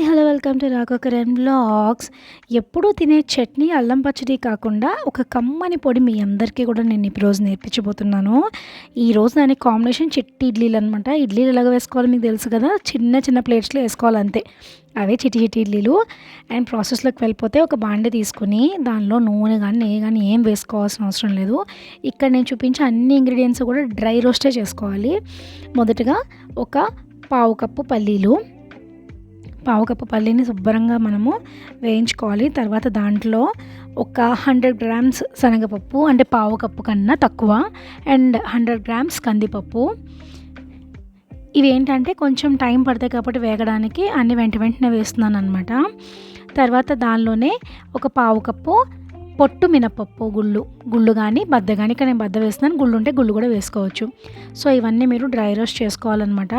Hi hello welcome to Raghavakaran blogs ఎప్పుడూ తినే చట్నీ అల్లం పచ్చడి కాకుండా ఒక కమ్మని పొడి మీ అందరికీ కూడా నేను ఈరోజు నేర్పించబోతున్నాను. ఈరోజు దాని కాంబినేషన్ చిట్టి ఇడ్లీలు అనమాట ఇడ్లీలు ఎలాగ వేసుకోవాలో మీకు తెలుసు కదా? చిన్న చిన్న ప్లేట్స్లో వేసుకోవాలి అంతే అవే చిటి చిటి ఇడ్లీలు. అండ్ ప్రాసెస్లోకి వెళ్ళిపోతే ఒక బాండె తీసుకుని దానిలో నూనె కానీ నెయ్యి కానీ ఏం వేసుకోవాల్సిన అవసరం లేదు. ఇక్కడ నేను చూపించే అన్ని ఇంగ్రీడియంట్స్ కూడా డ్రై రోస్టే చేసుకోవాలి. మొదటగా ఒక పావు కప్పు పల్లీలు. పావు కప్పు పల్లీని శుభ్రంగా మనము వేయించుకోవాలి. తర్వాత దాంట్లో ఒక హండ్రెడ్ గ్రామ్స్ శనగపప్పు అంటే పావు కప్పు కన్నా తక్కువ అండ్ హండ్రెడ్ గ్రామ్స్ కందిపప్పు. ఇవి ఏంటంటే కొంచెం టైం పడతాయి కాబట్టి వేగడానికి అన్ని వెంట వెంటనే వేస్తున్నాను అనమాట తర్వాత దానిలోనే ఒక పావు కప్పు పొట్టు మినపప్పు గుళ్ళు గుళ్ళు కానీ బద్ద కానీ ఇక్కడ నేను బద్ద వేస్తున్నాను గుళ్ళు ఉంటే గుళ్ళు కూడా వేసుకోవచ్చు. సో ఇవన్నీ మీరు డ్రై రోస్ట్ చేసుకోవాలన్నమాట.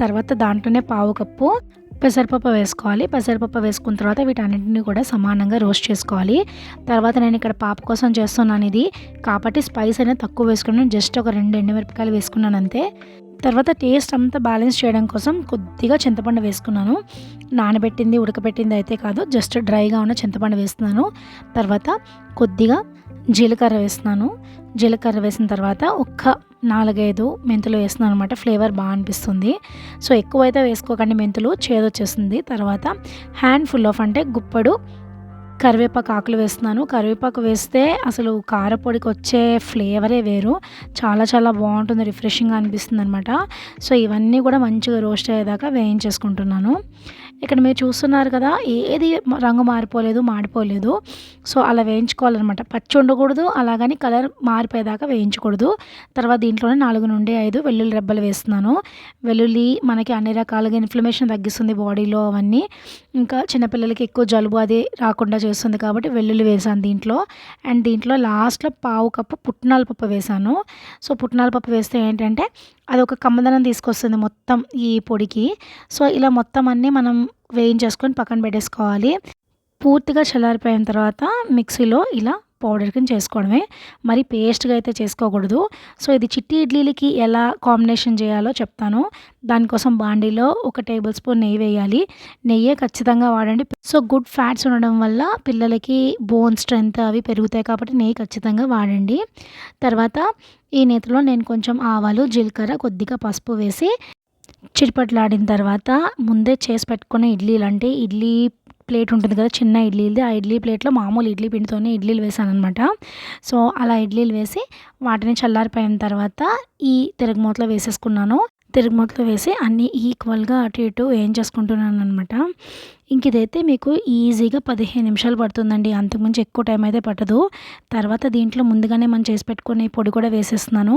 తర్వాత దాంట్లోనే పావు కప్పు పెసరపప్పు వేసుకోవాలి. పెసరపప్పు వేసుకున్న తర్వాత వీటన్నింటిని కూడా సమానంగా రోస్ట్ చేసుకోవాలి. తర్వాత నేను ఇక్కడ పాప కోసం చేస్తున్నాను ఇది. కాబట్టి స్పైస్ అనేది తక్కువ వేసుకున్నాను జస్ట్ ఒక రెండు ఎండుమిరపకాయలు వేసుకున్నాను అంతే. తర్వాత టేస్ట్ అంతా బ్యాలెన్స్ చేయడం కోసం కొద్దిగా చింతపండు వేసుకున్నాను. నానబెట్టింది ఉడకబెట్టింది అయితే కాదు జస్ట్ డ్రైగా ఉన్న చింతపండు వేస్తున్నాను. తర్వాత కొద్దిగా జీలకర్ర వేస్తున్నాను. జీలకర్ర వేసిన తర్వాత ఒక్క నాలుగైదు మెంతులు వేస్తున్నాను అనమాట ఫ్లేవర్ బాగా అనిపిస్తుంది. సో ఎక్కువైతే వేసుకోకండి మెంతులు. చేదొచ్చేస్తుంది. తర్వాత హ్యాండ్ ఫుల్ ఆఫ్ అంటే గుప్పడు కరివేపాకు ఆకులు వేస్తున్నాను. కరివేపాకు వేస్తే అసలు కారపొడికి వచ్చే ఫ్లేవరే వేరు. చాలా చాలా బాగుంటుంది. రిఫ్రెషింగ్గా అనిపిస్తుంది అనమాట సో ఇవన్నీ కూడా మంచిగా రోస్ట్ అయ్యేదాకా వేయించేసుకుంటున్నాను. ఇక్కడ మీరు చూస్తున్నారు కదా ఏది రంగు మారిపోలేదు మాడిపోలేదు. సో అలా వేయించుకోవాలన్నమాట. పచ్చి ఉండకూడదు అలాగని కలర్ మారిపోయేదాకా వేయించకూడదు. తర్వాత దీంట్లోనే నాలుగు నుండి ఐదు వెల్లుల్లి రెబ్బలు వేస్తున్నాను. వెల్లుల్లి మనకి అన్ని రకాలుగా ఇన్ఫ్లమేషన్ తగ్గిస్తుంది బాడీలో అవన్నీ. ఇంకా చిన్నపిల్లలకి ఎక్కువ జలుబు అది రాకుండా చేస్తుంది కాబట్టి వెల్లుల్లి వేసాను దీంట్లో. అండ్ దీంట్లో లాస్ట్లో పావు కప్పు పుట్నాల పప్పు వేసాను. సో పుట్నాల పప్పు వేస్తే ఏంటంటే అది ఒక కమ్మదనం తీసుకొస్తుంది మొత్తం ఈ పొడికి. సో ఇలా మొత్తం అన్నీ మనం వేయించేసుకొని పక్కన పెట్టేసుకోవాలి. పూర్తిగా చల్లారిపోయిన తర్వాత మిక్సీలో ఇలా పౌడర్ కింద చేసుకోవడమే. మరి పేస్ట్గా అయితే చేసుకోకూడదు. సో ఇది చిట్టి ఇడ్లీలకి ఎలా కాంబినేషన్ చేయాలో చెప్తాను. దానికోసం బాండీలో ఒక టేబుల్ స్పూన్ నెయ్యి వేయాలి. నెయ్యే ఖచ్చితంగా వాడండి. సో గుడ్ ఫ్యాట్స్ ఉండడం వల్ల పిల్లలకి బోన్ స్ట్రెంగ్త్ అవి పెరుగుతాయి కాబట్టి నెయ్యి ఖచ్చితంగా వాడండి. తర్వాత ఈ నేతిలో నేను కొంచెం ఆవాలు జీలకర్ర కొద్దిగా పసుపు వేసి చిరుపట్లాడిన తర్వాత ముందే చేసి పెట్టుకున్న ఇడ్లీలు. అంటే ఇడ్లీ ప్లేట్ ఉంటుంది కదా చిన్న ఇడ్లీది ఆ ఇడ్లీ ప్లేట్లో మామూలు ఇడ్లీ పిండితోనే ఇడ్లీలు వేసాను అనమాట సో అలా ఇడ్లీలు వేసి వాటిని చల్లారిపోయిన తర్వాత ఈ తిరగమూతలో వేసేసుకున్నాను. తిరుగుమూతలో వేసి అన్నీ ఈక్వల్గా అటు ఇటు వేయించేసుకుంటున్నాను అనమాట ఇంక ఇదైతే మీకు ఈజీగా పదిహేను నిమిషాలు పడుతుందండి. అంతకుమించి ఎక్కువ టైం అయితే పట్టదు. తర్వాత దీంట్లో ముందుగానే మనం చేసి పెట్టుకునే పొడి కూడా వేసేస్తున్నాను.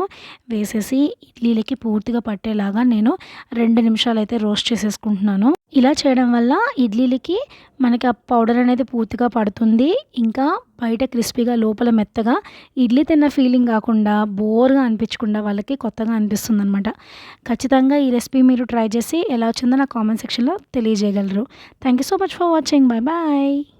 వేసేసి ఇడ్లీలకి పూర్తిగా పట్టేలాగా నేను రెండు నిమిషాలు అయితే రోస్ట్ చేసేసుకుంటున్నాను. ఇలా చేయడం వల్ల ఇడ్లీలకి మనకి ఆ పౌడర్ అనేది పూర్తిగా పడుతుంది. ఇంకా బయట క్రిస్పీగా లోపల మెత్తగా ఇడ్లీ తిన్న ఫీలింగ్ కాకుండా బోర్గా అనిపించకుండా వాళ్ళకి కొత్తగా అనిపిస్తుంది అనమాట ఖచ్చితంగా ఈ రెసిపీ మీరు ట్రై చేసి ఎలా వచ్చిందో నా కామెంట్ సెక్షన్లో తెలియజేయగలరు. Thank you so much for watching. Bye bye.